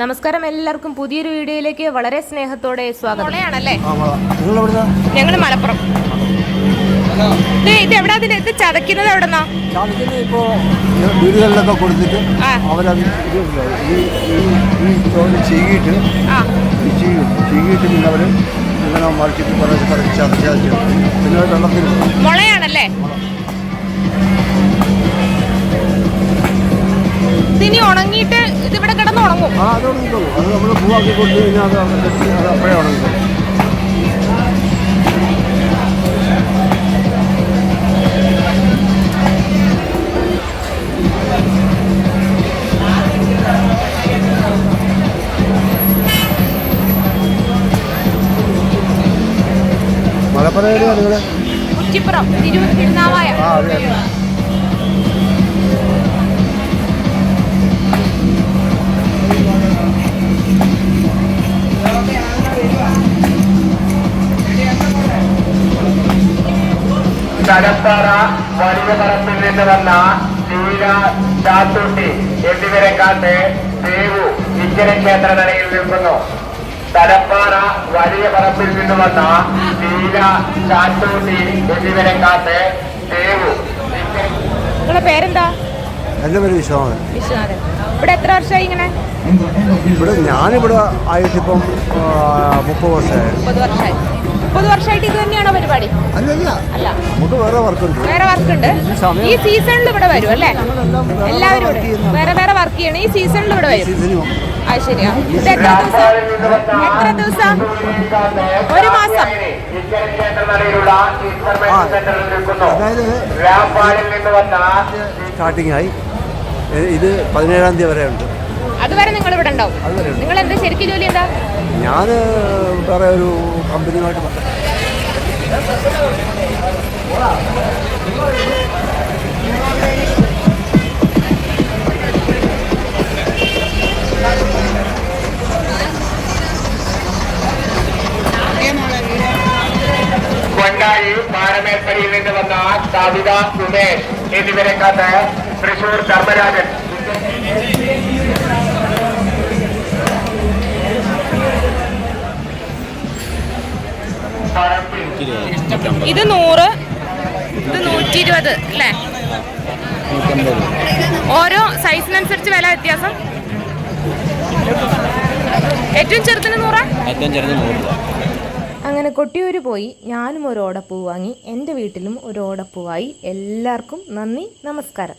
നമസ്കാരം എല്ലാവർക്കും. പുതിയൊരു വീഡിയോയിലേക്ക് വളരെ സ്നേഹത്തോടെ സ്വാഗതം. ഞങ്ങൾ മലപ്പുറം. ദേ, ഇത് എവിടാ ഇത് ചതക്കുന്നത് എവിടെന്നാ? വീടുകളിലൊക്കെ കൊടുത്തിട്ട്. അവരത് പിന്നെ ഇങ്ങനെ മറിച്ചിട്ട് ചതച്ച് പിന്നെ വെള്ളത്തിൽ മുളയാണല്ലേ? ഇതിനി ഉണങ്ങിയിട്ട് ഇതിവിടെ കിടന്ന് ഉണങ്ങും ആ അത് ഉണങ്ങിക്കോളൂ അത് നമ്മൾ പൂവാക്കി കൊടുത്തു കഴിഞ്ഞാൽ അത് അവിടെ കെട്ടി അത് അപ്പോഴേ ഉണങ്ങിക്കോളൂ മലപ്പുറം ഏരിയ നിങ്ങൾ കുറ്റിപ്പുറം തിരുവ തിരുനാവായ. ആ അതെ. കടപ്പാറ വലിയ പറമ്പിൽ നിന്ന് വന്ന ശീല ചാത്തൂട്ടി എന്നിവരെ കാത്ത് ദേവു ഇക്കര ക്ഷേത്ര നടയിൽ നിൽക്കുന്നു. തലപ്പാറ വലിയ പറമ്പിൽ നിന്ന് വന്ന ശീല ചാത്തൂട്ടി എന്നിവരെ കാത്ത് ദേവു ഇക്കര പേരെന്താ? എന്റെ പേര് വിശ്വനാഥൻ. വിശ്വനാഥൻ. ഇവിടെ എത്ര വർഷമായി ഇങ്ങനെ? ഇവിടെ ഞാനിവിടെ ആയിട്ടിപ്പം മുപ്പത് വർഷമായി. മുപ്പത് വർഷമായി. മുപ്പത് വർഷമായിട്ട് ഇത് തന്നെയാണോ പരിപാടി? അല്ല. നമുക്ക് വേറെ വർക്കുണ്ട്. വേറെ വർക്ക് ഉണ്ട് ഈ സീസണിൽ ഇവിടെ വരും അല്ലേ? എല്ലാവരും വേറെ വേറെ വർക്ക് ചെയ്യണം. ഈ സീസണിൽ ഇവിടെ വരും. ആ അത് ശരിയാ. ഇത് എത്ര ദിവസം? എത്ര ദിവസം? ഒരു മാസം. സ്റ്റാർട്ടിംഗ് ആയി. ഇത് പതിനേഴാം തീയതി വരെ ഉണ്ട് അതുവരെ നിങ്ങൾ ഇവിടെ ഉണ്ടാവും നിങ്ങൾ എന്താ ശരിക്കും ജോലി എന്താ? ഞാൻ വേറെ ഒരു കമ്പനിയുമായിട്ട് കൊണ്ടായി പാരമേപ്പടിയിൽ നിന്ന് വന്ന സവിത ഉമേഷ് എന്നിവരെ കാത്ത് തൃശൂർ ധർമ്മരാജൻ. ഇത് നൂറ് ഇത് നൂറ്റി ഇരുപത് അല്ലേ ഓരോ സൈസിനനുസരിച്ച് വില വ്യത്യാസം. ഏറ്റവും ചെറുതിന് നൂറാ? ഏറ്റവും ചെറുത് നൂറ് രൂപ. അങ്ങനെ കൊട്ടിയൂര് പോയി. ഞാനും ഒരു ഓടപ്പൂ വാങ്ങി. എന്റെ വീട്ടിലും ഒരു ഓടപ്പൂവായി. എല്ലാവർക്കും നന്ദി നമസ്കാരം.